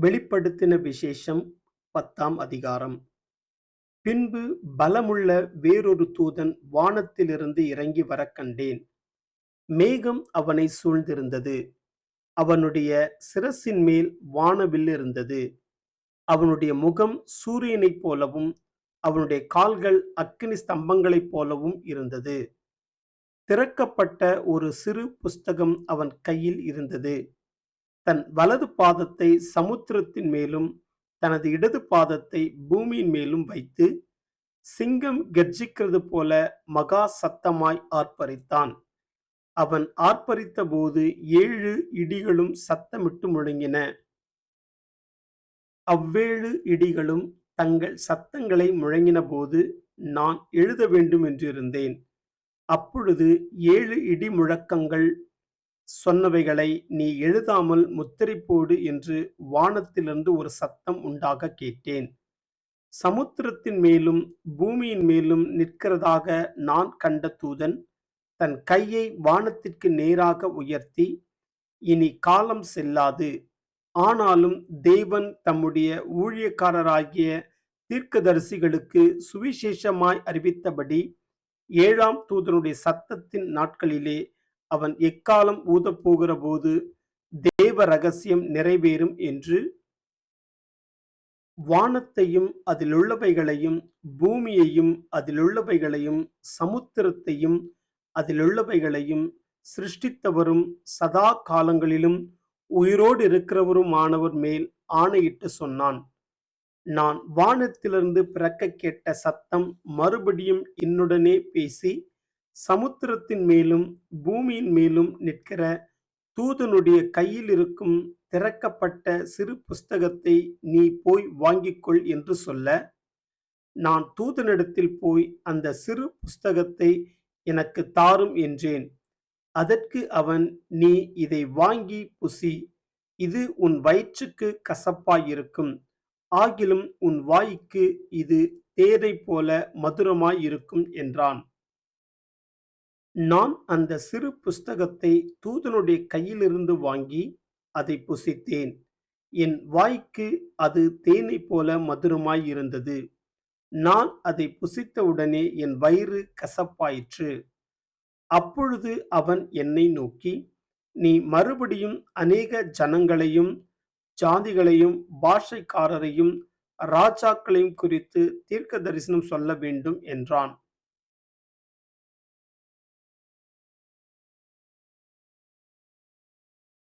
வெளிப்படுத்தின விசேஷம் பத்தாம் அதிகாரம். பின்பு பலமுள்ள வேறொரு தூதன் வானத்திலிருந்து இறங்கி வர கண்டேன். மேகம் அவனை சூழ்ந்திருந்தது. அவனுடைய சிரசின் மேல் வானவில் இருந்தது. அவனுடைய முகம் சூரியனைப் போலவும், அவனுடைய கால்கள் அக்கினி ஸ்தம்பங்களைப் போலவும் இருந்தது. திறக்கப்பட்ட ஒரு சிறு புஸ்தகம் அவன் கையில் இருந்தது. தன் வலது பாதத்தை சமுத்திரத்தின் மேலும் தனது இடது பாதத்தை பூமியின் மேலும் வைத்து சிங்கம் கர்ஜிக்கிறது போல மகா சத்தமாய் ஆர்ப்பரித்தான். அவன் ஆர்ப்பரித்த போது ஏழு இடிகளும் சத்தமிட்டு முழங்கின. அவ்வேழு இடிகளும் தங்கள் சத்தங்களை முழங்கின போது நான் எழுத வேண்டும் என்றிருந்தேன். அப்பொழுது ஏழு இடி முழக்கங்கள் சொன்னவைகளை நீ எழுதாமல் முத்திரை போடு என்று வானத்திலிருந்து ஒரு சத்தம் உண்டாக கேட்டேன். சமுத்திரத்தின் மேலும் பூமியின் மேலும் நிற்கிறதாக நான் கண்ட தூதன் தன் கையை வானத்திற்கு நேராக உயர்த்தி இனி காலம் செல்லாது. ஆனாலும் தேவன் தம்முடைய ஊழியக்காரராகிய தீர்க்கதரிசிகளுக்கு சுவிசேஷமாய் அறிவித்தபடி ஏழாம் தூதனுடைய சத்தத்தின் நாட்களிலே அவன் எக்காலம் ஊதப்போகிற போது தேவ ரகசியம் நிறைவேறும் என்று வானத்தையும் அதிலுள்ளவைகளையும் பூமியையும் அதிலுள்ளவைகளையும் சமுத்திரத்தையும் அதிலுள்ளவைகளையும் சிருஷ்டித்தவரும் சதா காலங்களிலும் உயிரோடு இருக்கிறவருமானவர் மேல் ஆணையிட்டு சொன்னான். நான் வானத்திலிருந்து பிறக்க கேட்ட சத்தம் மறுபடியும் என்னுடனே பேசி சமுத்திரத்தின் மேலும் பூமியின் மேலும் நிற்கிற தூதனுடைய கையில் இருக்கும் திறக்கப்பட்ட சிறு புஸ்தகத்தை நீ போய் வாங்கிக்கொள் என்று சொல்ல நான் தூதனிடத்தில் போய் அந்த சிறு புஸ்தகத்தை எனக்கு தாரும் என்றேன். அதற்கு அவன் நீ இதை வாங்கி புசி இது உன் வயிற்றுக்கு கசப்பாயிருக்கும். ஆகிலும் உன் வாய்க்கு இது தேரை போல மதுரமாயிருக்கும் என்றான். நான் அந்த சிறு புஸ்தகத்தை தூதனுடைய கையிலிருந்து வாங்கி அதை புசித்தேன். என் வாய்க்கு அது தேனை போல மதுரமாய் இருந்தது. நான் அதை புசித்தவுடனே என் வயிறு கசப்பாயிற்று. அப்பொழுது அவன் என்னை நோக்கி நீ மறுபடியும் அநேக ஜனங்களையும் ஜாதிகளையும் பாஷைக்காரரையும் ராஜாக்களையும் குறித்து தீர்க்க தரிசனம் சொல்ல வேண்டும் என்றான்.